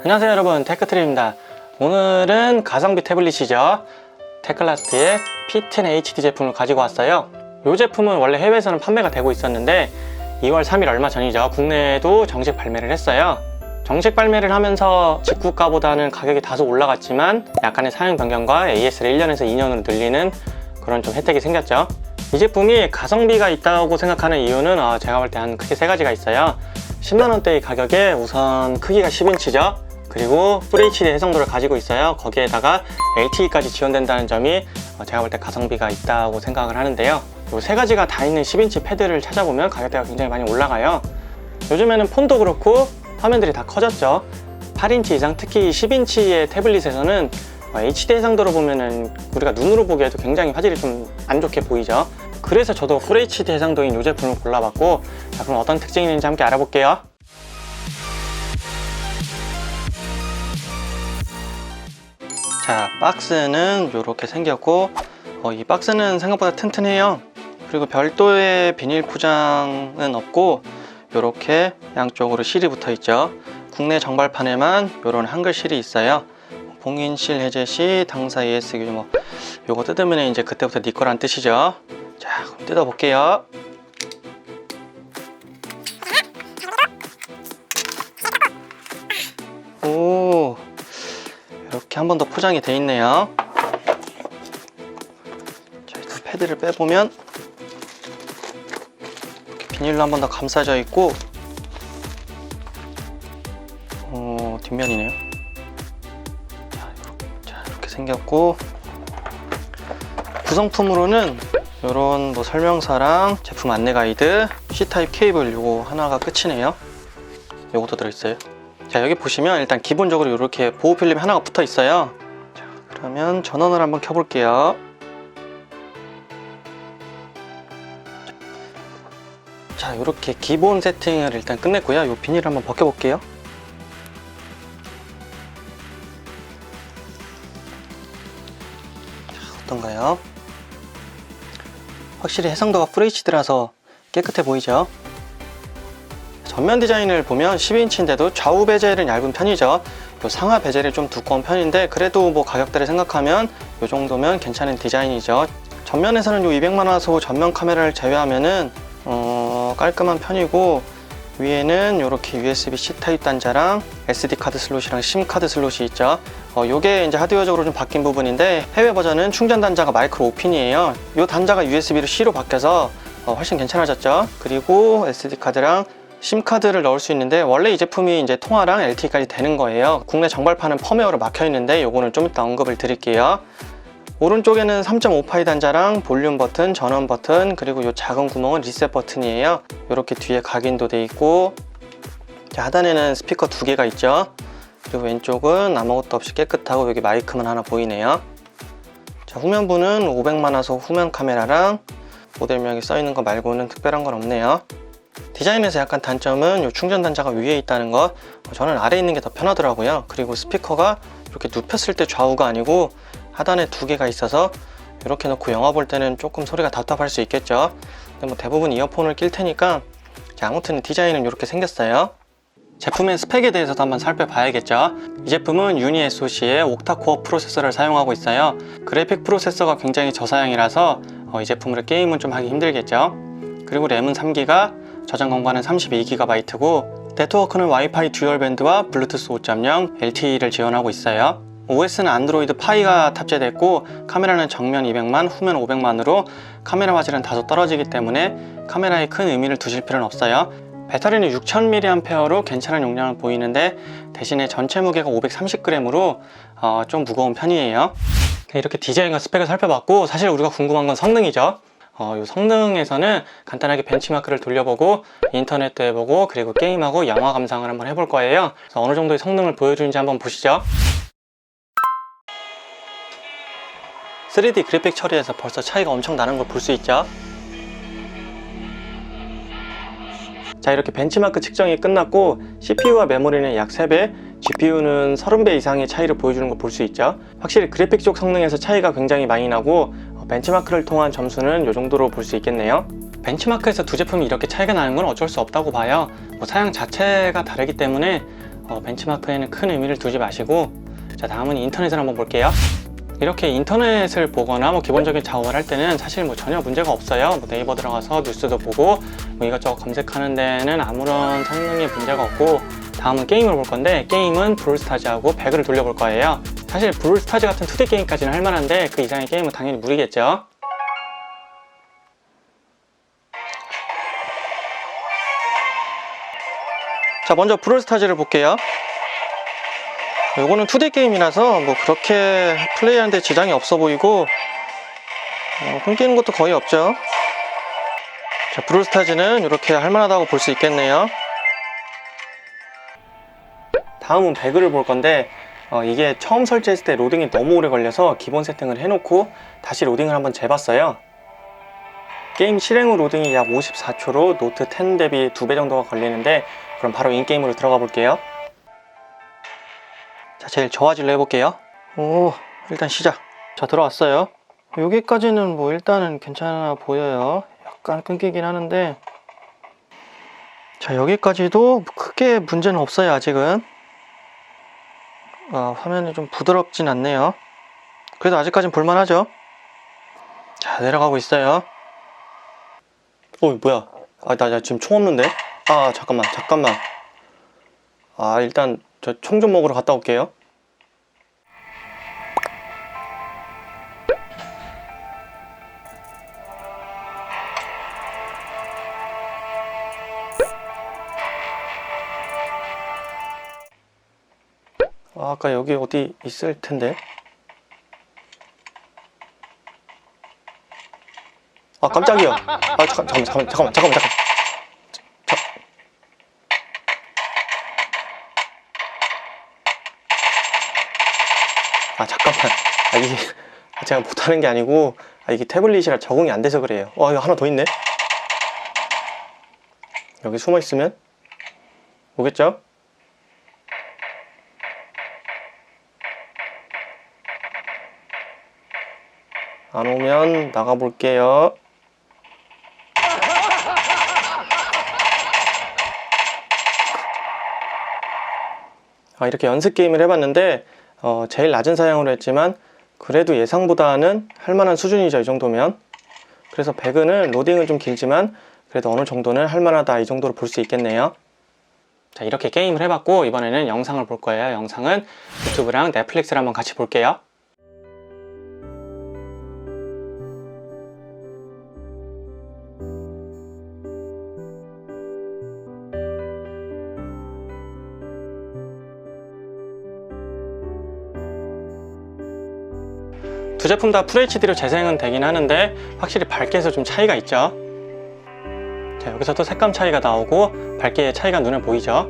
안녕하세요 여러분. 테크트리입니다. 오늘은 가성비 태블릿이죠. 테클라스트의 P10 HD 제품을 가지고 왔어요. 이 제품은 원래 해외에서는 판매가 되고 있었는데 2월 3일 얼마 전이죠. 국내에도 정식 발매를 했어요. 정식 발매를 하면서 직구가보다는 가격이 다소 올라갔지만 약간의 사용 변경과 AS를 1년에서 2년으로 늘리는 그런 좀 혜택이 생겼죠. 이 제품이 가성비가 있다고 생각하는 이유는 어, 제가 볼 때 한 크게 세 가지가 있어요 10만원대의 가격에 우선 크기가 10인치죠. 그리고 FHD 해상도를 가지고 있어요. 거기에다가 LTE까지 지원된다는 점이 어, 제가 볼 때 가성비가 있다고 생각을 하는데요. 이세 가지가 다 있는 10인치 패드를 찾아보면 가격대가 굉장히 많이 올라가요. 요즘에는 폰도 그렇고 화면들이 다 커졌죠. 8인치 이상 특히 10인치의 태블릿에서는 어, HD 해상도로 보면은 우리가 눈으로 보기에도 굉장히 화질이 좀 안 좋게 보이죠 그래서 저도 FHD 해상도인 이 제품을 골라봤고 자 그럼 어떤 특징이 있는지 함께 알아볼게요. 자 박스는 이렇게 생겼고 어, 이 박스는 생각보다 튼튼해요. 그리고 별도의 비닐 포장은 없고 이렇게 양쪽으로 실이 붙어 있죠. 국내 정발판에만 이런 한글 실이 있어요. 봉인 실 해제 시 당사 ES 규정 뭐 요거 뜯으면 이제 그때부터 네 거란 뜻이죠 자 그럼 뜯어 볼게요. 오 이렇게 한 번 더 포장이 돼 있네요. 자, 이 패드를 빼보면 이렇게 비닐로 한 번 더 감싸져 있고 어, 뒷면이네요. 자, 이렇게 생겼고 구성품으로는 이런 뭐 설명서랑 제품 안내 가이드 C타입 케이블 요거 하나가 끝이네요. 요것도 들어있어요. 자 여기 보시면 일단 기본적으로 이렇게 보호 필름이 하나가 붙어 있어요. 자 그러면 전원을 한번 켜볼게요. 자 이렇게 기본 세팅을 일단 끝냈고요. 이 비닐 한번 벗겨볼게요 확실히 해상도가 FHD라서 깨끗해 보이죠? 전면 디자인을 보면 12인치인데도 좌우 베젤은 얇은 편이죠. 요 상하 베젤이 좀 두꺼운 편인데 그래도 뭐 가격대를 생각하면 이 정도면 괜찮은 디자인이죠. 전면에서는 요 200만 화 소 전면 카메라를 제외하면은 어, 깔끔한 편이고 위에는 이렇게 USB-C 타입 단자랑 SD 카드 슬롯이랑 심 카드 슬롯이 있죠. 어, 요게 이제 하드웨어적으로 좀 바뀐 부분인데 해외 버전은 충전 단자가 마이크로 5핀이에요. 요 단자가 USB로 C로 바뀌어서 어, 훨씬 괜찮아졌죠. 그리고 SD 카드랑 심카드를 넣을 수 있는데 원래 이 제품이 이제 통화랑 LTE까지 되는 거예요. 국내 정발판은 펌웨어로 막혀 있는데 요거는 좀 이따 언급을 드릴게요. 오른쪽에는 3.5파이 단자랑 볼륨 버튼, 전원 버튼, 그리고 이 작은 구멍은 리셋 버튼이에요. 이렇게 뒤에 각인도 돼 있고 자, 하단에는 스피커 두 개가 있죠. 그리고 왼쪽은 아무것도 없이 깨끗하고 여기 마이크만 하나 보이네요. 자, 후면부는 500만 화소 후면 카메라랑 모델명이 써 있는 거 말고는 특별한 건 없네요. 디자인에서 약간 단점은 이 충전 단자가 위에 있다는 것 어, 저는 아래에 있는 게 더 편하더라고요 그리고 스피커가 이렇게 눕혔을 때 좌우가 아니고 하단에 두 개가 있어서 이렇게 놓고 영화 볼 때는 조금 소리가 답답할 수 있겠죠 근데 뭐 대부분 이어폰을 낄 테니까 자, 아무튼 디자인은 이렇게 생겼어요 제품의 스펙에 대해서도 한번 살펴봐야겠죠 이 제품은 유니 SoC의 옥타코어 프로세서를 사용하고 있어요 그래픽 프로세서가 굉장히 저사양이라서 어, 이 제품으로 게임은 좀 하기 힘들겠죠 그리고 램은 3기가 저장 공간은 32GB이고 네트워크는 와이파이 듀얼 밴드와 블루투스 5.0, LTE를 지원하고 있어요. OS는 안드로이드 파이가 탑재됐고 카메라는 정면 200만, 후면 500만으로 카메라 화질은 다소 떨어지기 때문에 카메라에 큰 의미를 두실 필요는 없어요. 배터리는 6000mAh로 괜찮은 용량을 보이는데 대신에 전체 무게가 530g으로 어, 좀 무거운 편이에요. 이렇게 디자인과 스펙을 살펴봤고 사실 우리가 궁금한 건 성능이죠. 어, 이 성능에서는 간단하게 벤치마크를 돌려보고 인터넷도 해보고 그리고 게임하고 영화 감상을 한번 해볼 거예요. 그래서 어느 정도의 성능을 보여주는지 한번 보시죠. 3D 그래픽 처리에서 벌써 차이가 엄청 나는 걸 볼 수 있죠. 자 이렇게 벤치마크 측정이 끝났고 CPU와 메모리는 약 3배, GPU는 30배 이상의 차이를 보여주는 걸 볼 수 있죠. 확실히 그래픽 쪽 성능에서 차이가 굉장히 많이 나고 어, 벤치마크를 통한 점수는 이 정도로 볼 수 있겠네요. 벤치마크에서 두 제품이 이렇게 차이가 나는 건 어쩔 수 없다고 봐요. 뭐 사양 자체가 다르기 때문에 어, 벤치마크에는 큰 의미를 두지 마시고 자 다음은 인터넷을 한번 볼게요. 이렇게 인터넷을 보거나 뭐 기본적인 작업을 할 때는 사실 뭐 전혀 문제가 없어요. 뭐 네이버 들어가서 뉴스도 보고 뭐 이것저것 검색하는 데는 아무런 성능에 문제가 없고 다음은 게임을 볼 건데 게임은 브롤스타즈하고 배그를 돌려볼 거예요. 사실 브롤스타즈 같은 2D 게임까지는 할 만한데 그 이상의 게임은 당연히 무리겠죠. 자 먼저 브롤스타즈를 볼게요. 요거는 2D 게임이라서 뭐 그렇게 플레이하는데 지장이 없어 보이고 어, 끊기는 것도 거의 없죠. 자 브롤스타즈는 이렇게 할만하다고 볼 수 있겠네요. 다음은 배그를 볼 건데 어, 이게 처음 설치했을 때 로딩이 너무 오래 걸려서 기본 세팅을 해놓고 다시 로딩을 한번 재봤어요. 게임 실행 후 로딩이 약 54초로 노트 10 대비 2배 정도가 걸리는데 그럼 바로 인게임으로 들어가 볼게요. 자, 제일 저화질로 해볼게요. 오, 일단 시작. 자, 들어왔어요. 여기까지는 뭐 일단은 괜찮아 보여요. 약간 끊기긴 하는데. 자, 여기까지도 크게 문제는 없어요, 아직은. 아, 화면이 좀 부드럽진 않네요. 그래도 아직까진 볼만하죠? 자, 내려가고 있어요. 어, 뭐야. 아, 나, 나 지금 총 없는데? 아, 잠깐만, 잠깐만. 아, 일단 저 총 좀 먹으러 갔다 올게요. 아, 아까 여기 어디 있을 텐데. 아, 깜짝이야. 아, 잠깐, 잠깐, 잠깐, 잠깐만, 잠깐만, 잠깐. 아, 잠깐만. 아, 이게 제가 못하는 게 아니고, 아, 이게 태블릿이라 적응이 안 돼서 그래요. 와, 이거 하나 더 있네. 여기 숨어 있으면 오겠죠? 안 오면 나가 볼게요. 아, 이렇게 연습 게임을 해봤는데 어, 제일 낮은 사양으로 했지만 그래도 예상보다는 할만한 수준이죠 이 정도면. 그래서 배그는 로딩은 좀 길지만 그래도 어느 정도는 할만하다 이 정도로 볼 수 있겠네요. 자 이렇게 게임을 해봤고 이번에는 영상을 볼 거예요. 영상은 유튜브랑 넷플릭스를 한번 같이 볼게요 두 제품 다 FHD로 재생은 되긴 하는데 확실히 밝기에서 좀 차이가 있죠? 자 여기서도 색감 차이가 나오고 밝기의 차이가 눈에 보이죠?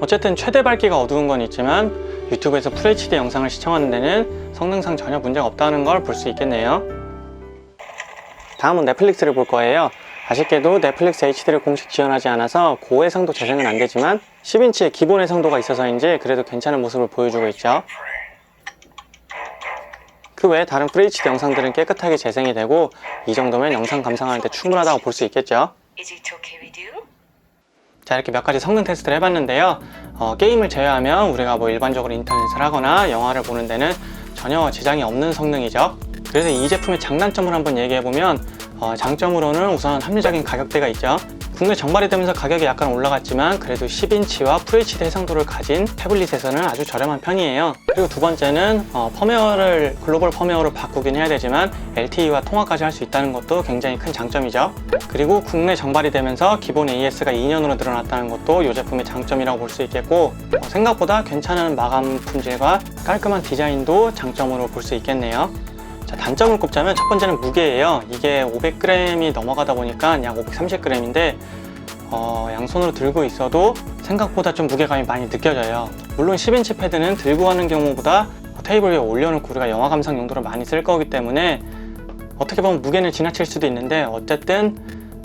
어쨌든 최대 밝기가 어두운 건 있지만 유튜브에서 FHD 영상을 시청하는 데는 성능상 전혀 문제가 없다는 걸 볼 수 있겠네요. 다음은 넷플릭스를 볼 거예요. 아쉽게도 넷플릭스 HD를 공식 지원하지 않아서 고해상도 재생은 안 되지만 10인치의 기본 해상도가 있어서인지 그래도 괜찮은 모습을 보여주고 있죠 그 외에 다른 FHD 영상들은 깨끗하게 재생이 되고 이 정도면 영상 감상하는데 충분하다고 볼 수 있겠죠. 자 이렇게 몇 가지 성능 테스트를 해봤는데요. 어, 게임을 제외하면 우리가 뭐 일반적으로 인터넷을 하거나 영화를 보는 데는 전혀 지장이 없는 성능이죠. 그래서 이 제품의 장단점을 한번 얘기해보면 어, 장점으로는 우선 합리적인 가격대가 있죠. 국내 정발이 되면서 가격이 약간 올라갔지만 그래도 10인치와 FHD 해상도를 가진 태블릿에서는 아주 저렴한 편이에요. 그리고 두 번째는 어, 펌웨어를 글로벌 펌웨어로 바꾸긴 해야 되지만 LTE와 통화까지 할 수 있다는 것도 굉장히 큰 장점이죠. 그리고 국내 정발이 되면서 기본 AS가 2년으로 늘어났다는 것도 이 제품의 장점이라고 볼 수 있겠고 어, 생각보다 괜찮은 마감 품질과 깔끔한 디자인도 장점으로 볼 수 있겠네요. 자, 단점을 꼽자면 첫 번째는 무게예요. 이게 500g이 넘어가다 보니까 약 530g인데 어, 양손으로 들고 있어도 생각보다 좀 무게감이 많이 느껴져요. 물론 10인치 패드는 들고 가는 경우보다 테이블 위에 올려놓고 우리가 영화 감상 용도로 많이 쓸 거기 때문에 어떻게 보면 무게는 지나칠 수도 있는데 어쨌든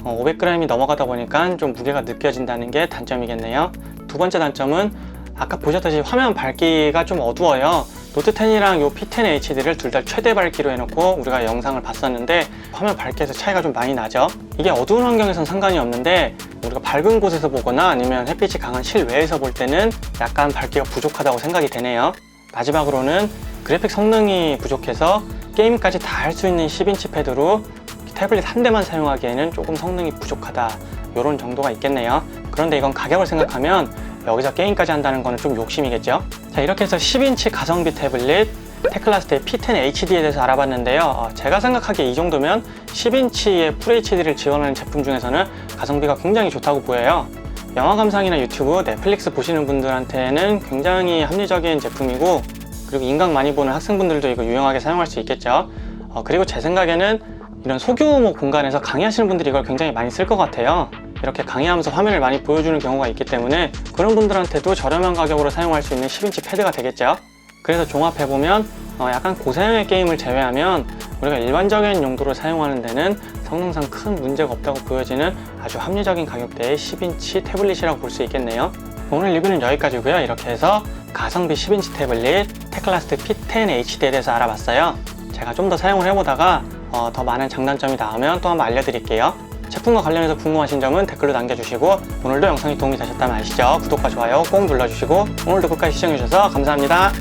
500g이 넘어가다 보니까 좀 무게가 느껴진다는 게 단점이겠네요. 두 번째 단점은 아까 보셨다시피 화면 밝기가 좀 어두워요. 노트 10이랑 요 P10 HD를 둘 다 최대 밝기로 해놓고 우리가 영상을 봤었는데 화면 밝기에서 차이가 좀 많이 나죠. 이게 어두운 환경에선 상관이 없는데 우리가 밝은 곳에서 보거나 아니면 햇빛이 강한 실외에서 볼 때는 약간 밝기가 부족하다고 생각이 되네요. 마지막으로는 그래픽 성능이 부족해서 게임까지 다 할 수 있는 10인치 패드로 태블릿 한 대만 사용하기에는 조금 성능이 부족하다. 이런 정도가 있겠네요. 그런데 이건 가격을 생각하면 여기서 게임까지 한다는 거는 좀 욕심이겠죠 자 이렇게 해서 10인치 가성비 태블릿 테클라스트의 P10 HD에 대해서 알아봤는데요. 어, 제가 생각하기에 이 정도면 10인치의 FHD를 지원하는 제품 중에서는 가성비가 굉장히 좋다고 보여요. 영화 감상이나 유튜브, 넷플릭스 보시는 분들한테는 굉장히 합리적인 제품이고 그리고 인강 많이 보는 학생분들도 이거 유용하게 사용할 수 있겠죠. 어, 그리고 제 생각에는 이런 소규모 공간에서 강의하시는 분들이 이걸 굉장히 많이 쓸 것 같아요 이렇게 강의하면서 화면을 많이 보여주는 경우가 있기 때문에 그런 분들한테도 저렴한 가격으로 사용할 수 있는 10인치 패드가 되겠죠? 그래서 종합해보면 어, 약간 고사양의 게임을 제외하면 우리가 일반적인 용도로 사용하는 데는 성능상 큰 문제가 없다고 보여지는 아주 합리적인 가격대의 10인치 태블릿이라고 볼 수 있겠네요. 오늘 리뷰는 여기까지고요. 이렇게 해서 가성비 10인치 태블릿 테클라스트 P10 HD에 대해서 알아봤어요. 제가 좀 더 사용을 해보다가 어, 더 많은 장단점이 나오면 또 한번 알려드릴게요 제품과 관련해서 궁금하신 점은 댓글로 남겨주시고 오늘도 영상이 도움이 되셨다면 아시죠? 구독과 좋아요 꼭 눌러주시고 오늘도 끝까지 시청해주셔서 감사합니다